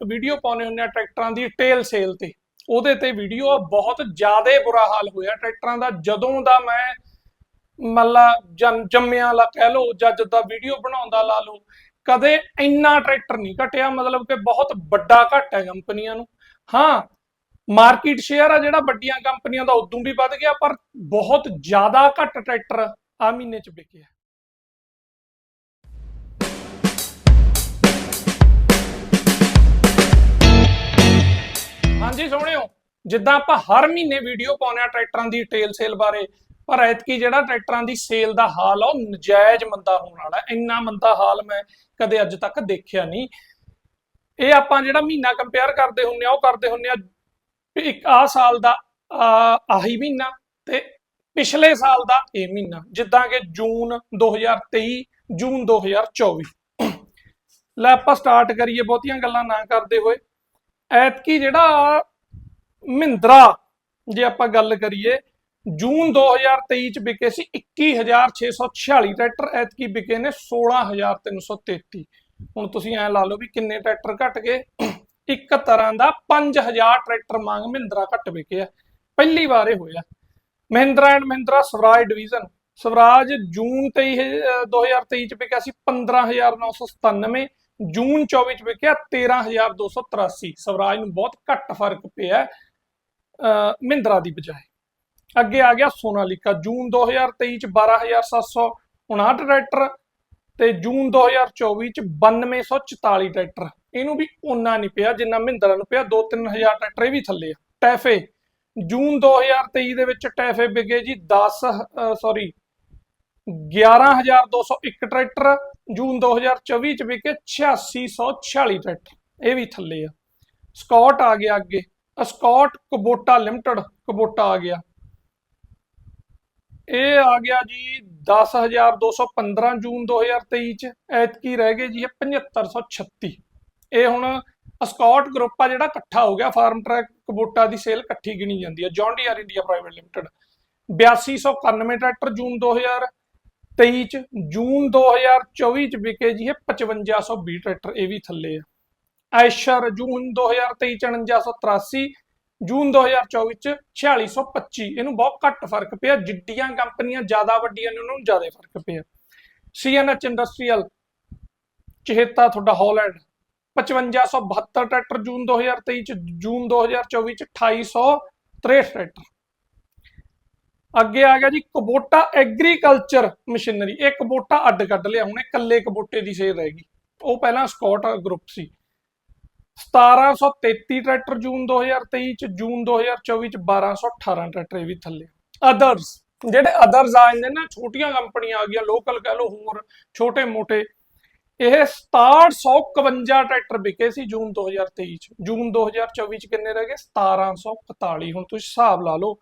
ਇੱਕ ਵੀਡੀਓ ਪਾਉਨੇ ਹੁੰਨੇ ਆ ਟਰੈਕਟਰਾਂ ਦੀ ਟੇਲ ਸੇਲ ਤੇ। ਉਹਦੇ ਤੇ ਵੀਡੀਓ ਬਹੁਤ ਜ਼ਿਆਦਾ ਬੁਰਾ ਹਾਲ ਹੋਇਆ। ਟਰੈਕਟਰਾਂ ਦਾ ਜਦੋਂ ਦਾ ਮੈਂ ਮੱਲਾ ਜਨ ਲਾ ਕਹਿ ਲਓ ਜਾਂ ਜਿੱਦਾਂ ਵੀਡੀਓ ਬਣਾਉਂਦਾ ਲਾ ਲਓ, ਕਦੇ ਇੰਨਾ ਟਰੈਕਟਰ ਨਹੀਂ ਘਟਿਆ, ਮਤਲਬ ਕਿ ਬਹੁਤ ਵੱਡਾ ਘਟ ਹੈ ਕੰਪਨੀਆਂ ਨੂੰ। ਹਾਂ ਮਾਰਕੀਟ ਸ਼ੇਅਰ ਆ ਜਿਹੜਾ ਵੱਡੀਆਂ ਕੰਪਨੀਆਂ ਦਾ, ਉਦੋਂ ਵੀ ਵੱਧ ਗਿਆ, ਪਰ ਬਹੁਤ ਜ਼ਿਆਦਾ ਘੱਟ ਟਰੈਕਟਰ ਆ ਮਹੀਨੇ ਚ ਵਿਕਿਆ। ਹਾਂਜੀ ਸੋਹਣਿਓ ਜਿੱਦਾਂ ਆਪਾਂ ਹਰ ਮਹੀਨੇ ਵੀਡੀਓ ਪਾਉਂਦੇ ਆ ਟਰੈਕਟਰਾਂ ਦੀ ਟੇਲ ਸੇਲ ਬਾਰੇ ਪਰ ਐਤਕੀ ਜਿਹੜਾ ਟਰੈਕਟਰਾਂ ਦੀ ਸੇਲ ਦਾ ਹਾਲ ਆ ਉਹ ਨਜਾਇਜ਼ ਮੰਦਾ ਹੋਣ ਵਾਲਾ ਇੰਨਾ ਮੰਦਾ ਹਾਲ ਮੈਂ ਕਦੇ ਅੱਜ ਤੱਕ ਦੇਖਿਆ ਨਹੀਂ। ਇਹ ਆਪਾਂ ਜਿਹੜਾ ਮਹੀਨਾ ਕੰਪੇਅਰ ਕਰਦੇ ਹੁੰਨੇ ਆ ਉਹ ਕਰਦੇ ਹੁੰਨੇ ਆ ਇੱਕ ਆ ਸਾਲ ਦਾ ਆਹ, ਆਹੀ ਮਹੀਨਾ ਤੇ ਪਿਛਲੇ ਸਾਲ ਦਾ ਇਹ ਮਹੀਨਾ। ਜਿੱਦਾਂ ਕਿ ਜੂਨ 2023 ਜੂਨ 2024 ਲੈ ਆਪਾਂ ਸਟਾਰਟ ਕਰੀਏ ਬਹੁਤੀਆਂ ਗੱਲਾਂ ਨਾ ਕਰਦੇ ਹੋਏ। ਐਤਕੀ ਜਿਹੜਾ ਮਹਿੰਦਰਾ, ਜੇ ਆਪਾਂ ਗੱਲ ਕਰੀਏ, ਜੂਨ 2023 ਚ ਵਿਕੇ ਸੀ 21646 ਟਰੈਕਟਰ, ਐਤਕੀ ਵਿਕੇ ਨੇ 16333 ਹੁਣ ਤੁਸੀਂ ਐ ਲਾ ਲਓ ਵੀ ਕਿੰਨੇ ਟਰੈਕਟਰ ਘਟ ਗਏ। ਇੱਕ ਤਰ੍ਹਾਂ ਦਾ 5000 ਟਰੈਕਟਰ ਮੰਗ ਮਹਿੰਦਰਾ ਘਟ ਵਿਕੇ ਆ। ਪਹਿਲੀ ਵਾਰ ਇਹ ਹੋਇਆ। Mahindra and Mahindra Swaraj division. Swaraj June 23 ਅਹ 2023 ਚ ਵਿਕਿਆ ਸੀ 15997 ਜੂਨ 24 ਚ ਵਿਕਿਆ 13283 ਸਵਰਾਜ ਨੂੰ ਬਹੁਤ ਘੱਟ ਫ਼ਰਕ ਪਿਆ ਅਹ ਮਹਿੰਦਰਾ ਦੀ ਬਜਾਏ। ਅੱਗੇ ਆ ਗਿਆ ਸੋਨਾਲੀਕਾ। ਜੂਨ 2023 ਚ 12759 ਟਰੈਕਟਰ ਤੇ ਜੂਨ 2024 ਚ 9244 ਟਰੈਕਟਰ। ਇਹਨੂੰ ਵੀ ਓਨਾ ਨਹੀਂ ਪਿਆ ਜਿੰਨਾ ਮਹਿੰਦਰਾ ਨੂੰ ਪਿਆ। 2-3000 ਟਰੈਕਟਰ ਇਹ ਵੀ ਥੱਲੇ ਆ। ਟੈਫੇ। ਜੂਨ 2023 ਦੇ ਵਿੱਚ ਟੈਫੇ ਵਿਗੇ ਜੀ। 10 ਸੌਰੀ 11201 ਟਰੈਕਟਰ ਜੂਨ 2024 ਚ ਵਿਕੇ 8646 ਟਰੈਕਟਰ। ਇਹ ਵੀ ਥੱਲੇ ਆ। ਸਕਾਟ ਆ ਗਿਆ ਅੱਗੇ। ਸਕਾਟ ਕਬੋਟਾ ਲਿਮਟਿਡ ਕਬੋਟਾ ਆ ਗਿਆ। ਇਹ ਆ ਗਿਆ ਜੀ 10215 ਜੂਨ 2023 ਚ। ਐਤਕੀ ਰਹਿ ਗਏ ਜੀ ਇਹ 7536 ਇਹ ਹੁਣ ਸਕਾਟ ਗਰੁੱਪ ਆ ਜਿਹੜਾ ਇਕੱਠਾ ਹੋ ਗਿਆ। ਫਾਰਮ ਟਰੈਕ ਕਬੋਟਾ ਦੀ ਸੇਲ ਇਕੱਠੀ ਗਿਣੀ ਜਾਂਦੀ ਹੈ John Deere India private limited. 8291 tractor June 2023 ਚ ਜੂਨ 2024 ਚ ਵਿਕੇ ਜੀ ਇਹ 5520 ਟਰੈਕਟਰ, ਇਹ ਵੀ ਥੱਲੇ ਆ। ਐਸ਼ਰ ਜੂਨ 2023 ਚ 4983 ਜੂਨ 2024 ਚ 4625 ਇਹਨੂੰ ਬਹੁਤ ਘੱਟ ਫ਼ਰਕ ਪਿਆ, ਜਿੱਡੀਆਂ ਕੰਪਨੀਆਂ ਜ਼ਿਆਦਾ ਵੱਡੀਆਂ ਨੇ, ਉਹਨਾਂ ਨੂੰ ਜ਼ਿਆਦਾ ਫ਼ਰਕ ਪਿਆ। ਸੀਐਨਐਚ ਇੰਡਸਟਰੀਅਲ, ਚਹੇਤਾ ਤੁਹਾਡਾ ਹਾਲੈਂਡ 5572 ਟਰੈਕਟਰ ਜੂਨ 2023 ਚ, ਜੂਨ 2024 ਚ 2863 ਟਰੈਕਟਰ। ਅੱਗੇ ਆ ਗਿਆ ਜੀ ਕਬੋਟਾ ਐਗਰੀਕਲਚਰ ਮਸ਼ੀਨਰੀ। ਇਹ ਕਬੋਟਾ ਅੱਡ ਕੱਢ ਲਿਆ, ਹੁਣ ਇਹ ਕੱਲੇ ਕਬੋਟੇ ਦੀ ਸੇਲ ਰਹੇਗੀ ਉਹ ਪਹਿਲਾਂ ਸਕਾਟ ਗਰੁੱਪ ਸੀ। 1733 ਟਰੈਕਟਰ ਜੂਨ 2023 ਚ, ਜੂਨ 2024 ਚ 1218 ਟਰੈਕਟਰ ਇਹ ਵੀ ਥੱਲੇ। ਅਦਰਸ ਜਿਹੜੇ ਅਦਰਸ ਆ ਜਾਂਦੇ ਨਾ, ਛੋਟੀਆਂ ਕੰਪਨੀਆਂ ਆ ਗਈਆਂ ਲੋਕਲ ਕਹ ਲਓ, ਹੋਰ ਛੋਟੇ ਮੋਟੇ ਇਹ 6751 ਟਰੈਕਟਰ ਵਿਕੇ ਸੀ ਜੂਨ 2023 ਚ। ਜੂਨ 2024 ਚ ਕਿੰਨੇ ਰਹਿ ਗਏ? 1741 ਹੁਣ ਤੁਸੀਂ ਹਿਸਾਬ ਲਾ ਲਓ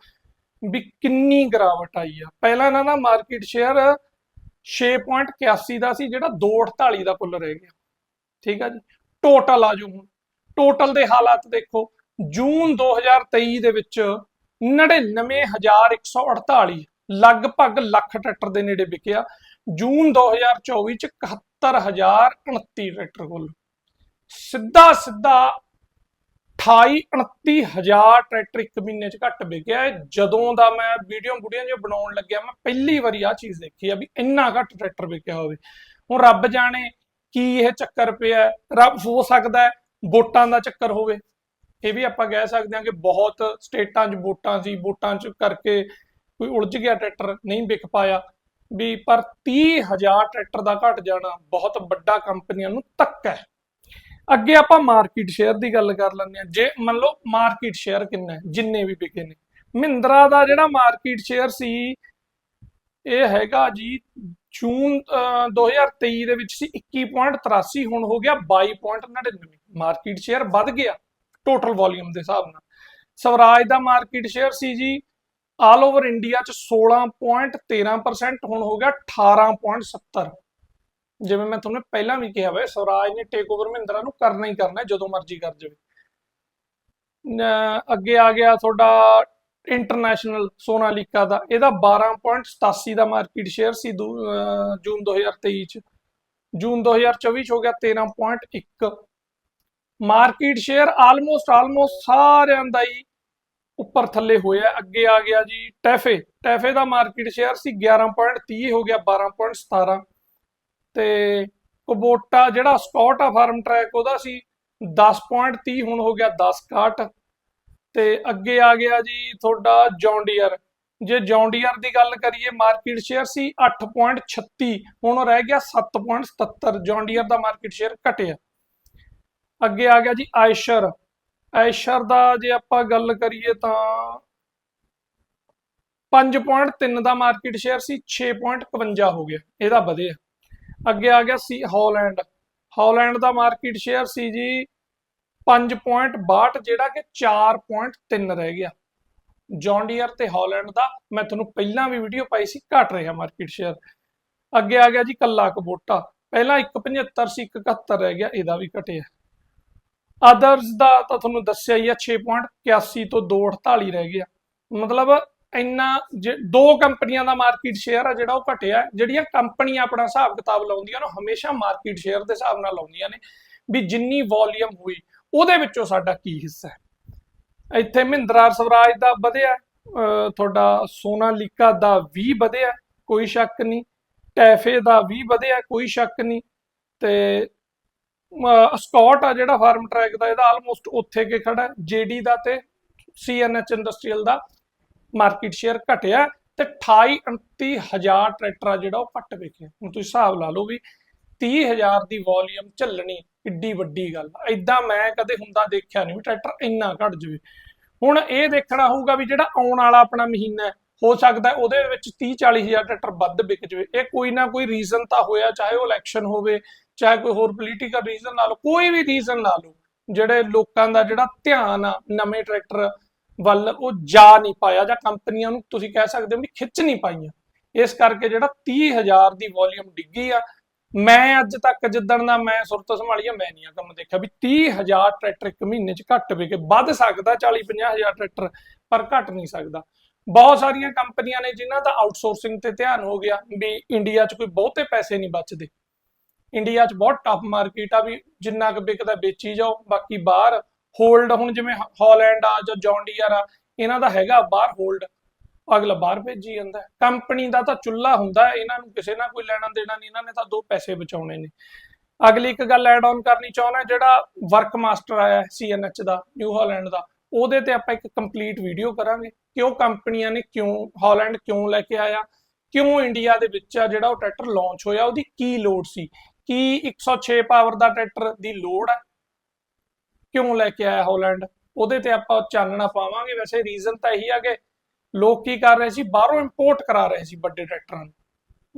ਵੀ ਕਿੰਨੀ ਗਰਾਵਟ ਆਈ ਆ। ਪਹਿਲਾਂ ਇਹਨਾਂ ਦਾ ਮਾਰਕੀਟ ਸ਼ੇਅਰ 6.81 ਦਾ ਸੀ, ਜਿਹੜਾ 248 ਦਾ ਕੁੱਲ ਰਹਿ ਗਿਆ। ਠੀਕ ਆ ਜੀ? ਟੋਟਲ ਆ ਜੂ ਹੁਣ। ਟੋਟਲ ਦੇ ਹਾਲਾਤ ਦੇਖੋ। ਜੂਨ 2023 ਦੇ ਵਿੱਚ 99148 ਲਗਭਗ ਲੱਖ ਟਰੈਕਟਰ ਦੇ ਨੇੜੇ ਵਿਕਿਆ। ਜੂਨ 2024 ਚ 71029 ਟਰੈਕਟਰ ਕੁੱਲ। ਸਿੱਧਾ ਸਿੱਧਾ 28 29000 ਟਰੈਕਟਰ ਇੱਕ ਮਹੀਨੇ ਚ ਘੱਟ ਵਿਕਿਆ ਹੈ। ਜਦੋਂ ਦਾ ਮੈਂ ਵੀਡੀਓ ਵੀਡੀਓ ਜੇ ਬਣਾਉਣ ਲੱਗਿਆ, ਮੈਂ ਪਹਿਲੀ ਵਾਰੀ ਆ ਚੀਜ਼ ਦੇਖੀ ਆ ਵੀ ਇੰਨਾ ਘੱਟ ਟਰੈਕਟਰ ਵਿਕਿਆ ਹੋਵੇ। ਹੁਣ ਰੱਬ ਜਾਣੇ ਕੀ ਇਹ ਚੱਕਰ ਪਿਆ ਰੱਬ ਹੋ ਸਕਦਾ ਹੈ ਵੋਟਾਂ ਦਾ ਚੱਕਰ ਹੋਵੇ। ਇਹ ਵੀ ਆਪਾਂ ਕਹਿ ਸਕਦੇ ਹਾਂ ਕਿ ਬਹੁਤ ਸਟੇਟਾਂ 'ਚ ਵੋਟਾਂ ਸੀ, ਵੋਟਾਂ 'ਚ ਕਰਕੇ ਕੋਈ ਉਲਝ ਗਿਆ ਟਰੈਕਟਰ, ਨਹੀਂ ਵਿਕ ਪਾਇਆ। ਵੀ ਪਰ 30000 ਟਰੈਕਟਰ ਦਾ ਘਟ ਜਾਣਾ ਬਹੁਤ ਵੱਡਾ ਕੰਪਨੀਆਂ ਨੂੰ ਧੱਕਾ ਹੈ। ਅੱਗੇ ਆਪਾਂ ਮਾਰਕੀਟ ਸ਼ੇਅਰ ਦੀ ਗੱਲ ਕਰ ਲੈਂਦੇ ਹਾਂ। ਜੇ ਮੰਨ ਲਓ ਮਾਰਕੀਟ ਸ਼ੇਅਰ ਕਿੰਨਾ ਹੈ ਜਿੰਨੇ ਵੀ ਵਿਕੇ ਨੇ। ਮਹਿੰਦਰਾ ਦਾ ਜਿਹੜਾ ਮਾਰਕੀਟ ਸ਼ੇਅਰ ਸੀ ਇਹ ਹੈਗਾ ਜੀ ਜੂਨ ਅਹ, 2023 ਦੇ ਵਿੱਚ ਸੀ 21.83 ਹੁਣ ਹੋ ਗਿਆ 22.99 ਮਾਰਕੀਟ ਸ਼ੇਅਰ ਵੱਧ ਗਿਆ ਟੋਟਲ ਵੋਲਿਊਮ ਦੇ ਹਿਸਾਬ ਨਾਲ। ਸਵਰਾਜ ਦਾ ਮਾਰਕੀਟ ਸ਼ੇਅਰ ਸੀ ਜੀ ਆਲ ਓਵਰ ਇੰਡੀਆ ਚ 16.13% ਹੁਣ ਹੋ ਗਿਆ 18.70 ਜਿਵੇਂ ਮੈਂ ਤੁਹਾਨੂੰ ਪਹਿਲਾਂ ਵੀ ਕਿਹਾ ਵਾ ਸਵਰਾਜ ਨੇ ਟੇਕ ਓਵਰ ਮਹਿੰਦਰਾ ਨੂੰ ਕਰਨਾ ਹੀ ਕਰਨਾ, ਜਦੋਂ ਮਰਜ਼ੀ ਕਰ ਜਾਵੇ। ਅੱਗੇ ਆ ਗਿਆ ਤੁਹਾਡਾ ਇੰਟਰਨੈਸ਼ਨਲ ਸੋਨਾਲੀਕਾ ਦਾ, ਇਹਦਾ 12.87 ਦਾ ਮਾਰਕੀਟ ਸ਼ੇਅਰ ਸੀ ਜੂਨ 2023 ਚ। ਜੂਨ 2024 ਚ ਹੋ ਗਿਆ 13.1 ਮਾਰਕੀਟ ਸ਼ੇਅਰ ਆਲਮੋਸਟ ਆਲਮੋਸਟ ਸਾਰਿਆਂ ਦਾ ਹੀ ਉੱਪਰ ਥੱਲੇ ਹੋਇਆ। ਅੱਗੇ ਆ ਗਿਆ ਜੀ ਟੈਫੇ। ਟੈਫੇ ਦਾ ਮਾਰਕੀਟ ਸ਼ੇਅਰ ਸੀ 11.30 ਹੋ ਗਿਆ 12.17 ਤੇ ਕੋਬੋਟਾ ਜਿਹੜਾ ਸਕਾਟ ਆ ਫਾਰਮ ਟਰੈਕ ਉਹਦਾ ਸੀ 10.30 ਹੁਣ ਹੋ ਗਿਆ 10.61 ਤੇ ਅੱਗੇ ਆ ਗਿਆ ਜੀ ਤੁਹਾਡਾ ਜੌਂਡੀਅਰ। ਜੇ ਜੌਂਡੀਅਰ ਦੀ ਗੱਲ ਕਰੀਏ ਮਾਰਕੀਟ ਸ਼ੇਅਰ ਸੀ 8.36 ਹੁਣ ਰਹਿ ਗਿਆ 7.77 ਜੌਂਡੀਅਰ ਦਾ ਮਾਰਕੀਟ ਸ਼ੇਅਰ ਘਟਿਆ। ਅੱਗੇ ਆ ਗਿਆ ਜੀ ਆਇਸ਼ਰ। ਆਇਸ਼ਰ ਦਾ ਜੇ ਆਪਾਂ ਗੱਲ ਕਰੀਏ ਤਾਂ 5.3 ਦਾ ਮਾਰਕੀਟ ਸ਼ੇਅਰ ਸੀ 6.51 ਹੋ ਗਿਆ। ਇਹਦਾ ਵਧਿਆ। ਅੱਗੇ ਆ ਗਿਆ ਸੀ ਹਾਲੈਂਡ। ਹਾਲੈਂਡ ਦਾ ਮਾਰਕੀਟ ਸ਼ੇਅਰ ਸੀ ਜੀ 5.62 ਜਿਹੜਾ ਕਿ 4.3 ਰਹਿ ਗਿਆ। ਜੌਂਡੀਅਰ ਤੇ ਹਾਲੈਂਡ ਦਾ, ਮੈਂ ਤੁਹਾਨੂੰ ਪਹਿਲਾਂ ਵੀ ਵੀਡੀਓ ਪਾਈ ਸੀ, ਘਟ ਰਿਹਾ ਮਾਰਕੀਟ ਸ਼ੇਅਰ। ਅੱਗੇ ਆ ਗਿਆ ਜੀ ਕੱਲਾ ਕਬੋਟਾ ਪਹਿਲਾਂ 1.75 ਸੀ 1.71 ਰਹਿ ਗਿਆ, ਇਹਦਾ ਵੀ ਘਟਿਆ। ਅਦਰਸ ਦਾ ਤਾਂ ਤੁਹਾਨੂੰ ਦੱਸਿਆ ਹੀ ਆ 6.81 ਤੋਂ 2.48 ਰਹਿ ਗਿਆ। ਮਤਲਬ ਇੰਨਾ ਜੇ- ਦੋ ਕੰਪਨੀਆਂ ਦਾ ਮਾਰਕੀਟ ਸ਼ੇਅਰ ਆ ਜਿਹੜਾ ਉਹ ਘਟਿਆ ਜਿਹੜੀਆਂ ਕੰਪਨੀਆਂ ਆਪਣਾ ਹਿਸਾਬ ਕਿਤਾਬ ਲਾਉਂਦੀਆਂ ਨੇ, ਉਹ ਹਮੇਸ਼ਾ ਮਾਰਕੀਟ ਸ਼ੇਅਰ ਦੇ ਹਿਸਾਬ ਨਾਲ ਲਾਉਂਦੀਆਂ ਨੇ, ਵੀ ਜਿੰਨੀ ਵੋਲੀਅਮ ਹੋਈ, ਉਹਦੇ ਵਿੱਚੋਂ ਸਾਡਾ ਕੀ ਹਿੱਸਾ ਹੈ? ਇੱਥੇ ਮਹਿੰਦਰਾ ਸਵਰਾਜ ਦਾ ਵਧਿਆ ਅਹ ਤੁਹਾਡਾ ਸੋਨਾਲੀਕਾ ਦਾ 20 ਵਧਿਆ ਕੋਈ ਸ਼ੱਕ ਨਹੀਂ। ਟੈਫੇ ਦਾ 20 ਵਧਿਆ ਕੋਈ ਸ਼ੱਕ ਨਹੀਂ। ਤੇ ਸਕਾਟ ਆ ਜਿਹੜਾ ਫਾਰਮ ਟਰੈਕ ਦਾ, ਇਹਦਾ ਆਲਮੋਸਟ ਉੱਥੇ ਕੇ ਖੜਾ ਹੈ ਜੀਡੀ ਦਾ ਤੇ ਸੀਐਨਐਚ ਇੰਡਸਟਰੀਅਲ ਦਾ। ਮਾਰਕੀਟ ਸ਼ੇਅਰ ਘਟਿਆ ਤੇ 28 29000 ਟਰੈਕਟਰ ਆ ਜਿਹੜਾ ਉਹ ਘੱਟ ਵਿਕਿਆ ਹੁਣ ਤੁਸੀਂ ਹਿਸਾਬ ਲਾ ਲਓ ਵੀ 30000 ਦੀ ਵੋਲੀਅਮ ਝੱਲਣੀ ਕਿੱਡੀ ਵੱਡੀ ਗੱਲ ਆ। ਮੈਂ ਕਦੇ ਹੁੰਦਾ ਦੇਖਿਆ ਨਹੀਂ ਵੀ ਟਰੈਕਟਰ ਇੰਨਾ ਘਟ ਜਵੇ। ਹੁਣ ਇਹ ਦੇਖਣਾ ਹੋਊਗਾ ਵੀ ਜਿਹੜਾ ਆਉਣ ਵਾਲਾ ਆਪਣਾ ਮਹੀਨਾ ਹੋ ਸਕਦਾ ਉਹਦੇ ਵਿੱਚ 30 40000 ਟਰੈਕਟਰ ਵੱਧ ਵਿਕ ਜਵੇ। ਇਹ ਕੋਈ ਨਾ ਕੋਈ ਰੀਜ਼ਨ ਤਾਂ ਹੋਇਆ, ਚਾਹੇ ਉਹ ਇਲੈਕਸ਼ਨ ਹੋਵੇ, ਚਾਹੇ ਕੋਈ ਹੋਰ ਪੋਲੀਟੀਕਲ ਰੀਜ਼ਨ ਲਾ ਲਓ, ਕੋਈ ਵੀ ਰੀਜ਼ਨ ਲਾ ਲਓ, ਜਿਹੜੇ ਲੋਕਾਂ ਦਾ ਜਿਹੜਾ ਧਿਆਨ ਆ ਨਵੇਂ ਟਰੈਕਟਰ ਵੱਲ ਉਹ ਜਾ ਨਹੀਂ ਪਾਇਆ ਜਾਂ ਕੰਪਨੀਆਂ ਨੂੰ ਤੁਸੀਂ ਕਹਿ ਸਕਦੇ ਹੋ ਵੀ ਖਿੱਚ ਨਹੀਂ ਪਾਈਆਂ। ਇਸ ਕਰਕੇ ਜਿਹੜਾ 30000 ਦੀ ਵੋਲੀਅਮ ਡਿੱਗੀ ਆ, ਮੈਂ ਅੱਜ ਤੱਕ ਜਿੱਦਣ ਦਾ ਮੈਂ ਸੁਰਤ ਸੰਭਾਲੀ ਆ, ਮੈਂ ਨਹੀਂ ਆ ਕੰਮ ਦੇਖਿਆ ਵੀ 30000 ਟਰੈਕਟਰ ਇੱਕ ਮਹੀਨੇ ਚ ਘੱਟ ਵਿਕੇ ਵੱਧ ਸਕਦਾ 40 50000 ਟਰੈਕਟਰ, ਪਰ ਘੱਟ ਨਹੀਂ ਸਕਦਾ। ਬਹੁਤ ਸਾਰੀਆਂ ਕੰਪਨੀਆਂ ਨੇ ਜਿਨ੍ਹਾਂ ਦਾ ਆਊਟਸੋਰਸਿੰਗ ਤੇ ਧਿਆਨ ਹੋ ਗਿਆ ਵੀ ਇੰਡੀਆ 'ਚ ਕੋਈ ਬਹੁਤੇ ਪੈਸੇ ਨਹੀਂ ਬਚਦੇ। ਇੰਡੀਆ 'ਚ ਬਹੁਤ ਟਫ ਮਾਰਕੀਟ ਆ ਵੀ ਜਿੰਨਾ ਕੁ ਵਿਕਦਾ ਵੇਚੀ ਜਾਓ, ਬਾਕੀ ਬਾਹਰ ਹੋਲਡ ਹੁਣ ਜਿਵੇਂ ਹਾਲੈਂਡ ਆ ਜਾਂ ਜੌਂਡੀਅਰ ਆ, ਇਹਨਾਂ ਦਾ ਹੈਗਾ ਬਾਹਰ ਹੋਲਡ ਅਗਲਾ ਬਾਹਰ ਭੇਜੀ ਜਾਂਦਾ। ਕੰਪਨੀ ਦਾ ਤਾਂ ਚੁੱਲਾ ਹੁੰਦਾ, ਇਹਨਾਂ ਨੂੰ ਕਿਸੇ ਨਾਲ ਕੋਈ ਲੈਣਾ ਦੇਣਾ ਨਹੀਂ, ਇਹਨਾਂ ਨੇ ਤਾਂ ਦੋ ਪੈਸੇ ਬਚਾਉਣੇ ਨੇ। ਅਗਲੀ ਇੱਕ ਗੱਲ ਐਡ ਆਨ ਕਰਨੀ ਚਾਹੁੰਦਾ, ਜਿਹੜਾ ਵਰਕ ਮਾਸਟਰ ਆਇਆ ਸੀਐਨਐਚ ਦਾ ਨਿਊ ਹਾਲੈਂਡ ਦਾ, ਉਹਦੇ ਤੇ ਆਪਾਂ ਇੱਕ ਕੰਪਲੀਟ ਵੀਡੀਓ ਕਰਾਂਗੇ। ਕਿ ਉਹ ਕੰਪਨੀਆਂ ਨੇ ਕਿਉਂ ਹਾਲੈਂਡ ਕਿਉਂ ਲੈ ਕੇ ਆਇਆ? ਕਿਉਂ ਇੰਡੀਆ ਦੇ ਵਿੱਚ ਆ ਜਿਹੜਾ ਉਹ ਟਰੈਕਟਰ ਲਾਂਚ ਹੋਇਆ, ਉਹਦੀ ਕੀ ਲੋਡ ਸੀ? ਕੀ 106 ਪਾਵਰ ਦਾ ਟਰੈਕਟਰ ਦੀ ਲੋਡ ਹੈ ਕਿਉਂ ਲੈ ਕੇ ਆਇਆ ਹਾਲੈਂਡ? ਉਹਦੇ ਤੇ ਆਪਾਂ ਚਾਨਣਾ ਪਾਵਾਂਗੇ। ਵੈਸੇ ਰੀਜ਼ਨ ਤਾਂ ਇਹੀ ਆ ਕਿ ਲੋਕ ਕੀ ਕਰ ਰਹੇ ਸੀ? ਬਾਹਰੋਂ ਇੰਪੋਰਟ ਕਰਾ ਰਹੇ ਸੀ ਵੱਡੇ ਟਰੈਕਟਰਾਂ ਨੂੰ।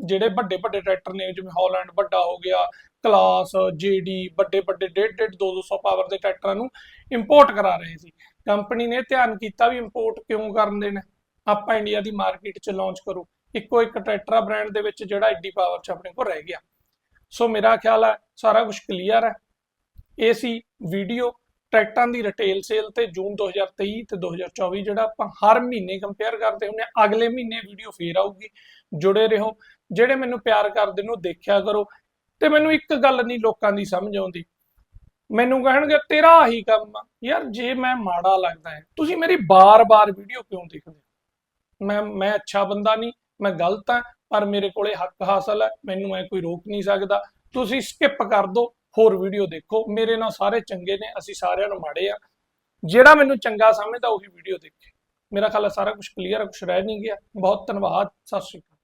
ਜਿਹੜੇ ਵੱਡੇ ਵੱਡੇ ਟਰੈਕਟਰ ਨੇ, ਜਿਵੇਂ ਹਾਲੈਂਡ ਵੱਡਾ ਹੋ ਗਿਆ, ਕਲਾਸ, ਜੀਡੀ, ਵੱਡੇ ਵੱਡੇ 1.5 200 ਪਾਵਰ ਦੇ ਟਰੈਕਟਰਾਂ ਨੂੰ ਇੰਪੋਰਟ ਕਰਾ ਰਹੇ ਸੀ। ਕੰਪਨੀ ਨੇ ਧਿਆਨ ਕੀਤਾ ਵੀ ਇੰਪੋਰਟ ਕਿਉਂ ਕਰਨ ਦੇਣਾ। ਆਪਾਂ ਇੰਡੀਆ ਦੀ ਮਾਰਕੀਟ 'ਚ ਲਾਂਚ ਕਰੋ। ਇੱਕੋ ਇੱਕ ਟਰੈਕਟਰ ਆ ਬ੍ਰਾਂਡ ਦੇ ਵਿੱਚ ਜਿਹੜਾ ਐਡੀ ਪਾਵਰ 'ਚ ਆਪਣੇ ਕੋਲ ਰਹਿ ਗਿਆ। ਸੋ ਮੇਰਾ ਖਿਆਲ ਹੈ ਸਾਰਾ ਕੁਝ ਕਲੀਅਰ ਹੈ ਇਹ ਸੀ ਵੀਡੀਓ ਟਰੈਕਟਰਾਂ ਦੀ ਰਿਟੇਲ ਸੇਲ ਤੇ ਜੂਨ 2023 ਤੇ 2024 ਜਿਹੜਾ ਆਪਾਂ ਹਰ ਮਹੀਨੇ ਕੰਪੇਅਰ ਕਰਦੇ ਹੁੰਦੇ ਅਗਲੇ ਮਹੀਨੇ ਵੀਡੀਓ ਫੇਰ ਆਊਗੀ, ਜੁੜੇ ਰਹੋ। ਜਿਹੜੇ ਮੈਨੂੰ ਪਿਆਰ ਕਰਦੇ ਨੇ ਦੇਖਿਆ ਕਰੋ। ਤੇ ਮੈਨੂੰ ਇੱਕ ਗੱਲ ਨਹੀਂ ਲੋਕਾਂ ਦੀ ਸਮਝ ਆਉਂਦੀ। ਮੈਨੂੰ ਕਹਿਣਗੇ, ਤੇਰਾ ਹੀ ਕੰਮ ਆ। ਯਾਰ, ਜੇ ਮੈਂ ਮਾੜਾ ਲੱਗਦਾ ਹੈ, ਤੁਸੀਂ ਮੇਰੀ ਬਾਰ-ਬਾਰ ਵੀਡੀਓ ਕਿਉਂ ਦੇਖਦੇ ਹੋ? ਮੈਂ ਮੈਂ ਅੱਛਾ ਬੰਦਾ ਨਹੀਂ, ਮੈਂ ਗਲਤ ਹਾਂ, ਪਰ ਮੇਰੇ ਕੋਲੇ ਹੱਕ ਹਾਸਲ ਹੈ, ਮੈਨੂੰ ਐ ਕੋਈ ਰੋਕ ਨਹੀਂ ਸਕਦਾ। ਤੁਸੀਂ ਸਕਿਪ ਕਰ ਦਿਓ ਹੋਰ ਵੀਡੀਓ ਦੇਖੋ। ਮੇਰੇ ਨਾਲ ਸਾਰੇ ਚੰਗੇ ਨੇ, ਅਸੀਂ ਸਾਰਿਆਂ ਨੂੰ ਮਾੜੇ ਆ। ਜਿਹੜਾ ਮੈਨੂੰ ਚੰਗਾ ਸਮਝਦਾ, ਉਹੀ ਵੀਡੀਓ ਦੇਖੇ। ਮੇਰਾ ਖਿਆਲ ਸਾਰਾ ਕੁਝ ਕਲੀਅਰ ਕੁਝ ਰਹਿ ਨਹੀਂ ਗਿਆ। ਬਹੁਤ ਧੰਨਵਾਦ, ਸਤਿ ਸ਼੍ਰੀ ਅਕਾਲ।